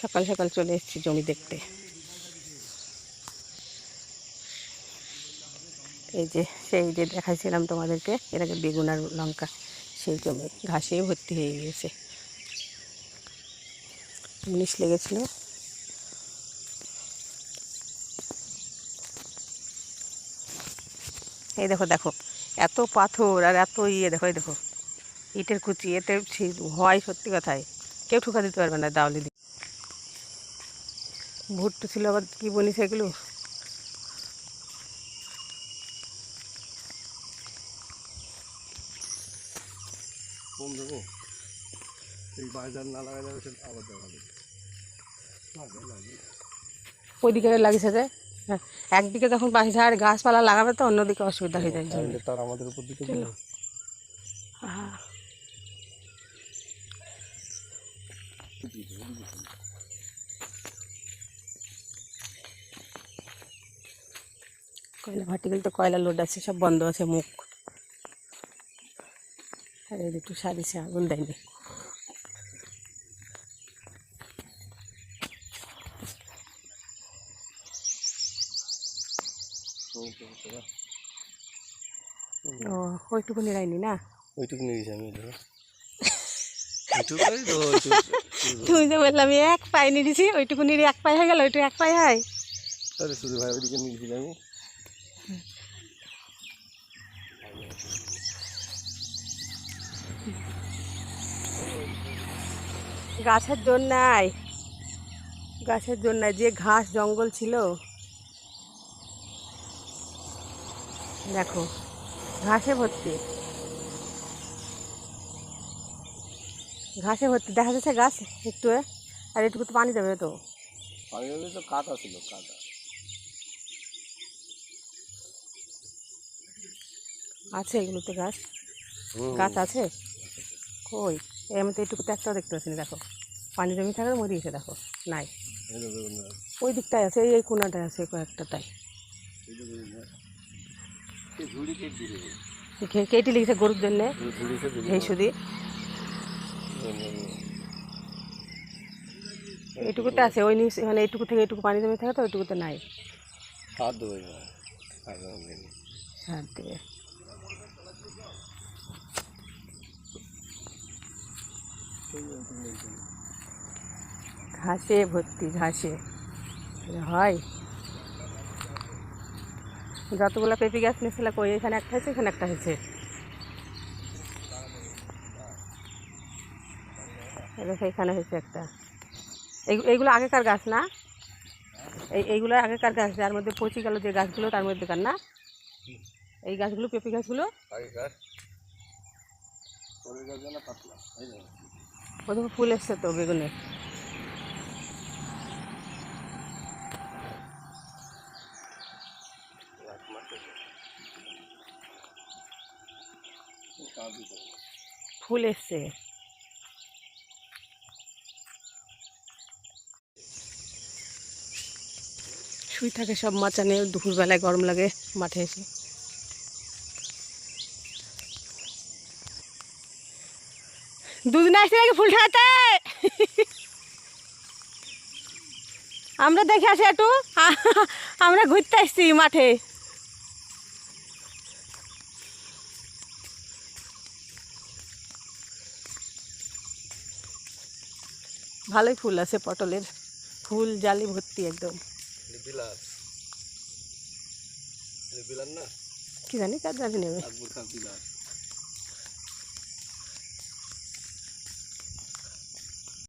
সকাল সকাল চলে এসেছি জমি দেখতে। এই যে, সেই যে দেখাইছিলাম তোমাদেরকে, এর আগে বেগুন আর লঙ্কা, সেই জমি ঘাসে ভর্তি হয়ে গিয়েছে। মুনিশ লেগেছিল। এই দেখো দেখো, এত পাথর আর এত ইয়ে দেখো, এই দেখো, ইটের কুচি, এতে হয় সত্যি কথাই কেউ ঠুকা দিতে পারবে না দাওলি দিয়ে ভুট্টো ছিল আবার কি বলিস এগুলো? কম দেবো? এই বাজার না লাগাই যাবে সেটা আবার দেখা যাবে ওইদিকে লাগিয়েছে যে হ্যাঁ, একদিকে যখন বাঁশ ঝাড় গাছপালা লাগাবে তো অন্যদিকে অসুবিধা হয়ে যায়। তার আমাদের উপর দিকে হ্যাঁ। কয়লা ভার্টিক্যাল তো কয়লা লোড আছে সব বন্ধ আছে মুখ। আর এই দুটো সারিছে আগুন দেয়নি। ও ওইটুকু নিরাইনি না? ওইটুকু নিয়ে গেছি আমি ধরো। ওইটুকুই তো ওইটুকু তুমি যে বললাম এক পায়ে নিয়েছি ওইটুকু নিয়ে এক পায়ে হয়ে গেল ওইটুকু এক পায়ে হয়? শুধু ভাই ওইদিকে নিয়ে গেছিলাম আমি গাছের জন্যাই গাছের জন্যাই যে ঘাস জঙ্গল ছিল, দেখো, ঘাসে ভর্তি। ঘাসে ভর্তি, দেখা যাচ্ছে গাছ একটু আর একটু পানি দেবে তো। পানি তো কাটা ছিল, কাটা। আছে এগুলোতে গাছ? গাছ আছে? কই? এর মধ্যে এটুকু একটাও দেখতে পাচ্ছি দেখো। পানি জমি থাকলে মরিয়েছে দেখো নাই। গাছ। ওই দিকটায় আছে এই- এই কোনাটায় আছে কয়েকটা তাই। এই যে বেগুন গাছ। এই ঝুড়ি কেটে লিখেছে গরুর জন্যে এই শুধু এইটুকুতে আছে ওই নিচ মানে এইটুকু থেকে এইটুকু পানি জমে থাকে তো ওইটুকুতে নাই। দেবো সার দিয়ে ঘাসে ভর্তি, ঘাসে। হয়। যতগুলো পেঁপে গাছ নিয়েছিল কই, এখানে একটা হয়েছে, এখানে একটা হয়েছে। এখানে হয়েছে একটা। এই- এইগুলো আগেকার গাছ না? এই, এইগুলো আগেকার গাছ, যার মধ্যে পচে গেল যে গাছগুলো, তার মধ্যে কার না? এই গাছগুলো, পেঁপে গাছগুলো আগেকার পরের গাছ না পাতলা এই যে প্রথমে ফুল এসছে তো বেগুনে। ফুল এসছে শুই থাকে সব মাচানে, দুপুরবেলায় গরম লাগে মাঠে এসে দুদিন আসছে নাকি ফুল ঠাতে আমরা দেখে আসি একটু। আমরা ঘুরতে আসছি মাঠে। ভালোই ফুল আছে পটলের। ফুল জালি ভর্তি একদম। কি জানি কাজ জানি নেবে?